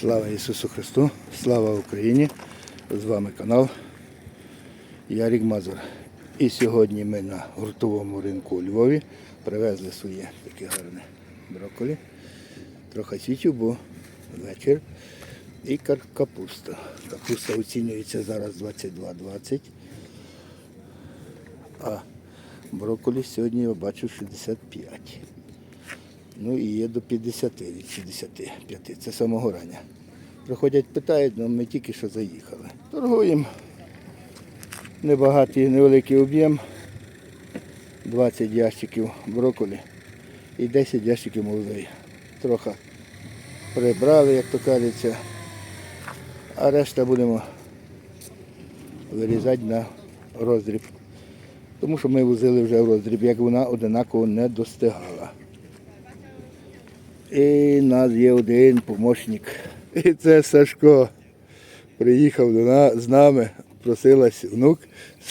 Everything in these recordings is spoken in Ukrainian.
Слава Ісусу Христу, слава Україні! З вами канал Ярік Мазур. І сьогодні ми на гуртовому ринку у Львові привезли своє таке гарне брокколі. Трохи свічу, бо вечір. І капуста. Капуста оцінюється зараз 22,20. А брокколі сьогодні я бачу 65. Ну і є до 50 від 65. Це самого рання. Приходять, питають, ну ми тільки що заїхали. Торгуємо. Небагатий, невеликий об'єм. 20 ящиків брокколі і 10 ящиків молодої. Трохи прибрали, як то кажеться. А решта будемо вирізати на роздріб. Тому що ми возили вже в роздріб, як вона одинаково не достигала. І в нас є один помощник. І це Сашко. Приїхав до нас з нами, просилась внук,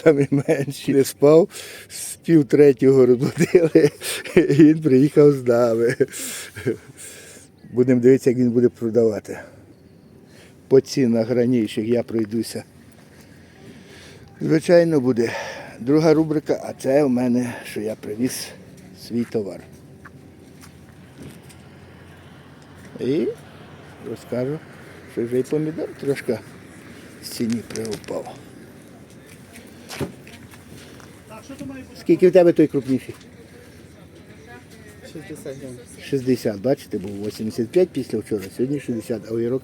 самий менший, не спав, з пів третього розбудили, і він приїхав з нами. Будемо дивитися, як він буде продавати. По цінах раніших я пройдуся. Звичайно, буде друга рубрика, а це у мене, що я привіз свій товар. І розкажу, що вже і помідор трошки з ціні приупав. Скільки в тебе той крупніший? 60 60, бачите, був 85 після вчора, сьогодні 60, а огірок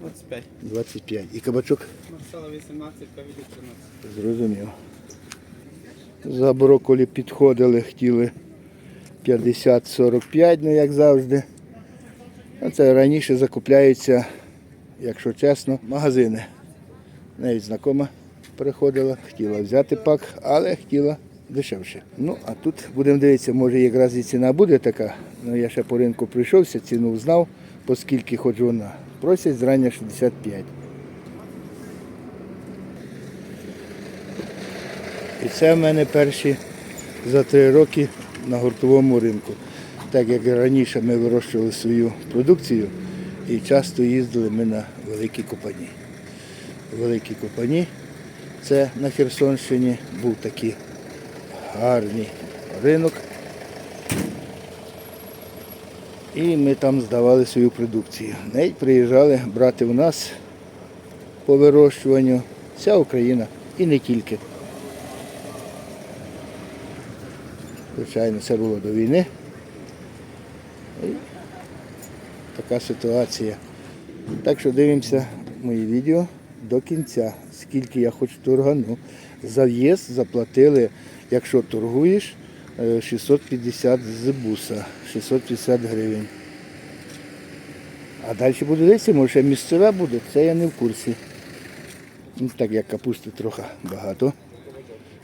25. 25. І кабачок Марсала 18, кавіді 13. зрозумів. За брокколі підходили, хотіли 50-45, ну як завжди. Це раніше закупляються, якщо чесно, магазини. Навіть знакома приходила, хотіла взяти пак, але хотіла дешевше. Ну, а тут будемо дивитися, може якраз і ціна буде така. Ну, я ще по ринку прийшовся, ціну знав, оскільки хоч вона. Просять зрання 65. І це в мене перші за три роки на гуртовому ринку. Так як раніше ми вирощували свою продукцію і часто їздили ми на великі копані. Великі копані це на Херсонщині був такий гарний ринок. І ми там здавали свою продукцію. Навіть приїжджали брати у нас по вирощуванню вся Україна і не тільки. Звичайно, це було до війни. І така ситуація. Так що дивимося мої відео до кінця. Скільки я хоч торгану. За в'їзд заплатили, якщо торгуєш, е, 650 з буса, 650 гривень. А далі буде дивитися, може місцеве буде, це я не в курсі. Ну, так як капусти трохи багато.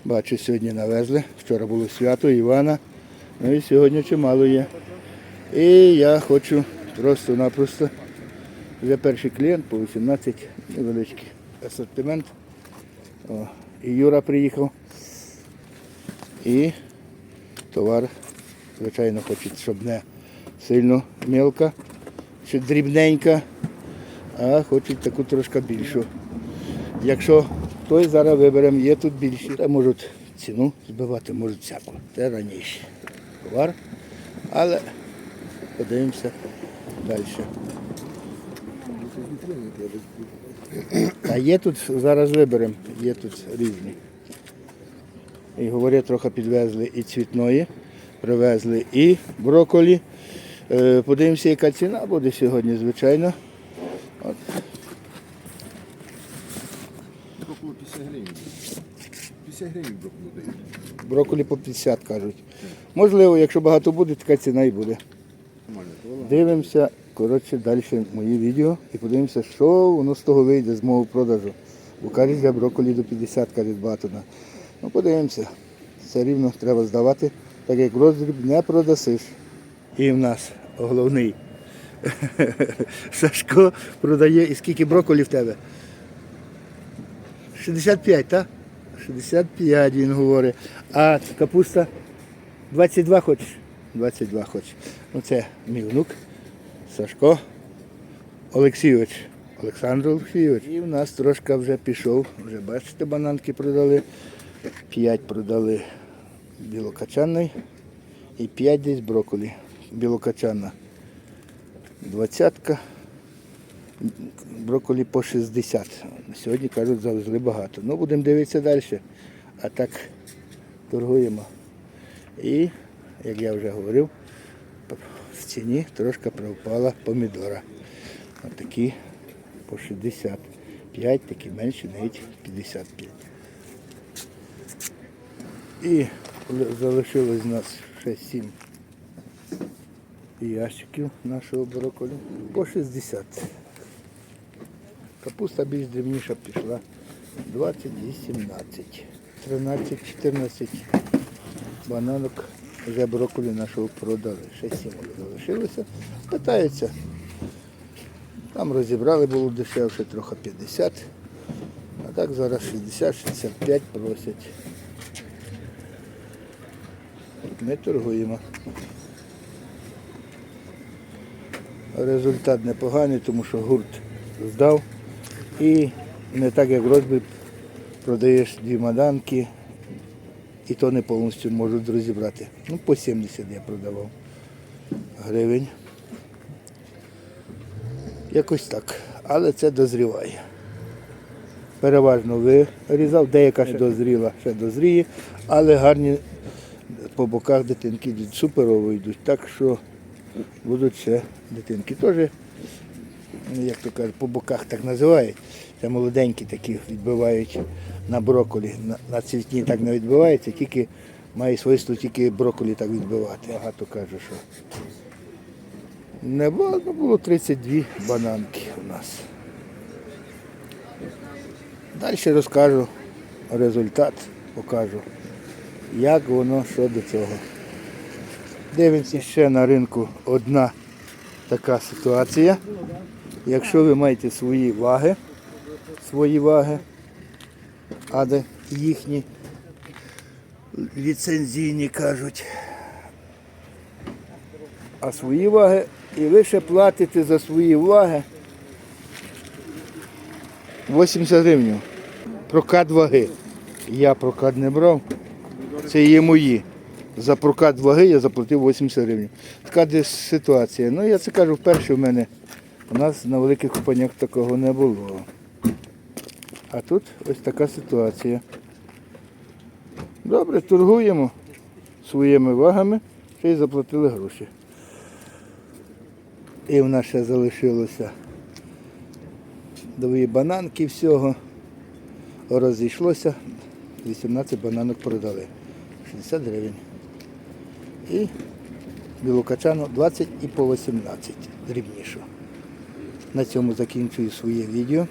Бачу, сьогодні навезли. Вчора було свято Івана. Ну і сьогодні чимало є. І я хочу просто-напросто. Вже перший клієнт по 18 невеличкий асортимент. О, і Юра приїхав. І товар, звичайно, хочуть, щоб не сильно мелка чи дрібненька, а хочуть таку трошки більшу. Якщо той зараз виберемо, є тут більші, та можуть ціну збивати, можуть всяку. Це раніше товар. Але подивимося далі. А є тут, зараз виберемо, є тут різні. І говорять, трохи підвезли і цвітної, привезли і брокколі. Е, Подивимося, яка ціна буде сьогодні, звичайно. От. Брокколи 50 гривень. 50 гривень брокколи дають. Брокколі по 50 кажуть. Можливо, якщо багато буде, така ціна і буде. Дивимося, коротше, далі мої відео і подивимося, що воно з того вийде з мого продажу. Бо кажуть, для брокколі до 50 кажуть багато. на. Ну подивимося. Все рівно треба здавати, так як роздріб не продасиш. І в нас головний Сашко продає. І скільки брокколі в тебе? 65, так? 65 він говорить. А капуста 22 хочеш? 22 хочеш. Ну це мій внук Сашко. Олексійович. Олександр Олексійович. І в нас трошки вже пішов. Вже бачите, бананки продали. П'ять продали білокачаної і п'ять десь брокколі. Білокачана. Двадцятка. Брокколі по 60. Сьогодні кажуть, завезли багато. Ну, будемо дивитися далі. А так торгуємо. І, як я вже говорив, в ціні трошки провпала помідора. Отакі по 65, такі менші, навіть 55. І залишилось у нас ще 7 ящиків нашого брокколі по 60. Капуста більш дрібніша пішла 20 і 17. 13, 14 бананок вже брокколі нашого продали. Ще 7 залишилося. Питаються. Там розібрали, було дешевше, трохи 50. А так зараз 60-65 просять. Ми торгуємо. Результат непоганий, тому що гурт здав. І не так, як розбір, продаєш дві маданки, і то не повністю можуть розібрати. Ну, по 70 я продавав гривень. Якось так. Але це дозріває. Переважно вирізав, деяка ще дозріла, ще дозріє, але гарні по боках дитинки йдуть, суперово йдуть. Так що будуть ще дитинки. Теж, як то кажуть, по боках так називають. Це молоденькі такі відбивають на брокколі. На, на цвітні так не відбивається, тільки має свойство тільки брокколі так відбивати. Багато кажу, що не було, ну, було 32 бананки у нас. Далі розкажу результат, покажу, як воно, що до цього. Дивимося ще на ринку одна така ситуація. Якщо ви маєте свої ваги, свої ваги, а де їхні ліцензійні кажуть, а свої ваги, і ви ще платите за свої ваги 80 гривень. Прокат ваги. Я прокат не брав, це є мої. За прокат ваги я заплатив 80 гривень. Така десь ситуація. Ну я це кажу вперше в мене. У нас на великих компаніях такого не було. А тут ось така ситуація. Добре, торгуємо своїми вагами, ще й заплатили гроші. І в нас ще залишилося дві бананки всього. Розійшлося, 18 бананок продали. 60 гривень. І білокачану 20 і по 18 дрібнішу. На цьому закінчую своє відео.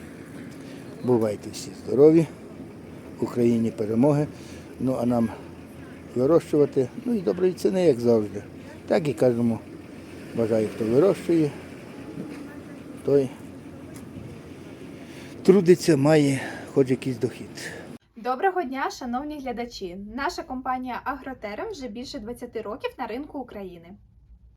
Бувайте всі здорові, Україні перемоги. Ну а нам вирощувати, ну і доброї ціни, як завжди. Так і кажемо, бажаю, хто вирощує, той трудиться, має хоч якийсь дохід. Доброго дня, шановні глядачі! Наша компанія Агротерем вже більше 20 років на ринку України.